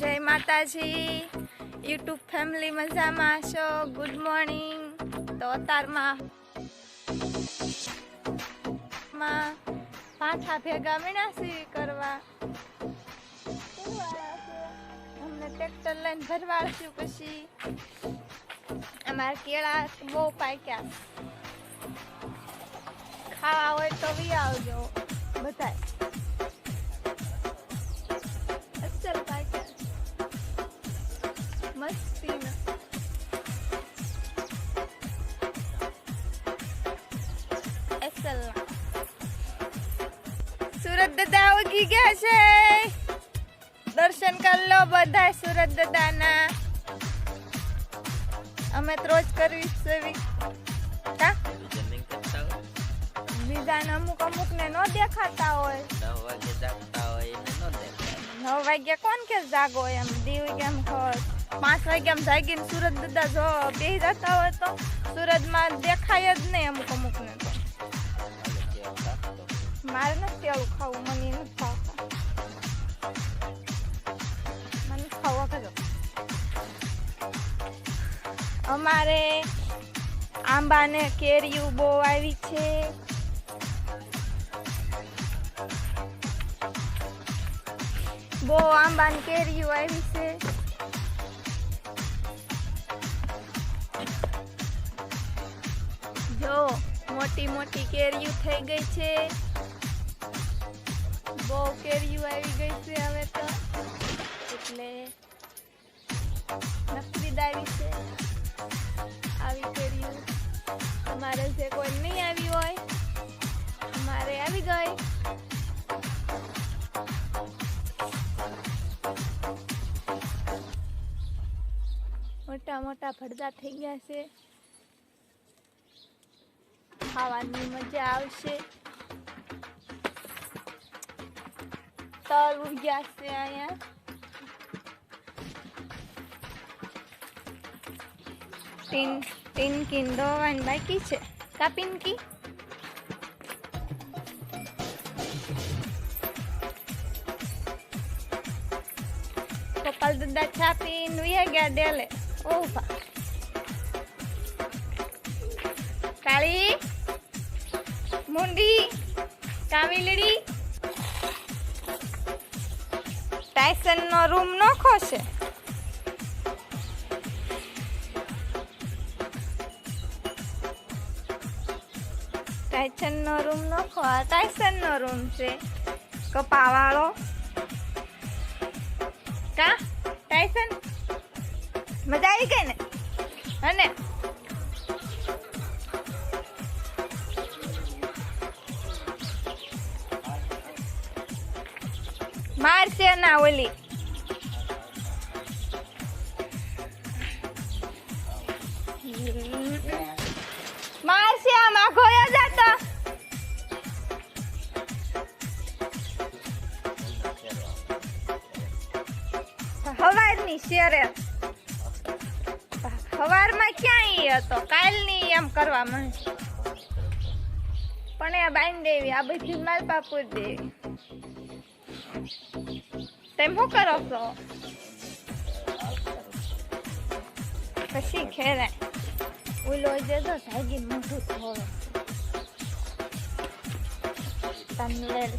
જય માતાજી. YouTube family મજામાં છો ગુડ મોર્નિંગ તો અતારમાં માં પાછા ભેગા મીણાસી કરવા. અમને ટ્રેક્ટર લઈને ભરવાડશું પછી અમારા કેળા બહુ પાક્યા. ખાવા હોય તો વી આવજો. બધાય. ઉગી ગયા છે? દર્શન કરી લો બધા સુરત દાદાના અમે તો રોજ કરવી સેવી બીજાને અમુક અમુક ને ન દેખાતા હોય. નવ વાગે જાગતા હોય એને ન દેખાય નવ વાગ્યા કોણ કે જાગો એમ? દીવ કેમ ખબર પાંચ વાગ્યા એમ જાગીને સુરત દાદા જો બે જતા હોય તો સુરતમાં દેખાય જ નહીં અમુક અમુક ને. મારે નથી આવું ખાવું, મને નથી ખાવતા મને ખાવા કરો અમારે આંબા ને કેરીયું બહુ આવી છે. બહુ આંબા ને કેરીયું આવી છે. જો મોટી મોટી કેરીયું થઈ ગઈ છે. બહુ કેરીઓ આવી ગઈ છે હવે તો. એટલે નકરી આવી છે. આવી કેરીઓ. અમારે જે કોઈ નહીં આવી હોય, અમારે આવી ગઈ. મોટા મોટા ફળદા થઈ ગયા છે. ખાવાની મજા આવશે. તલ ઉગ્યા છે અહીંયા પિન પિનકી દોવાની બાકી છે કા પિનકી ગોપાલ દાદા ચા પીને ઉયા ગયા ડેલે ઓ બા કાળી મુંડી કાવિલડી ટાઈસન નો રૂમ નોખો છે. ટાઈસન નો રૂમ નોખો. આ ટાયસન નો રૂમ છે. કપાવાળો. કા? ટાઈસન મજા આવી ગઈ ને? અને મારશે ના ઓલી. મારશે આમાં ખોયો જતો. હવારની શેરે. હવારમાં ક્યાં ઈ હતો? કાલની એમ કરવા મને પણ એ બાઈન દેવી આ બધી માલપાપુર દેવી. તેમ શું કરો છો પછી ખેરે ઓલો જે તો જાગી મોઢું થોડો તનવેર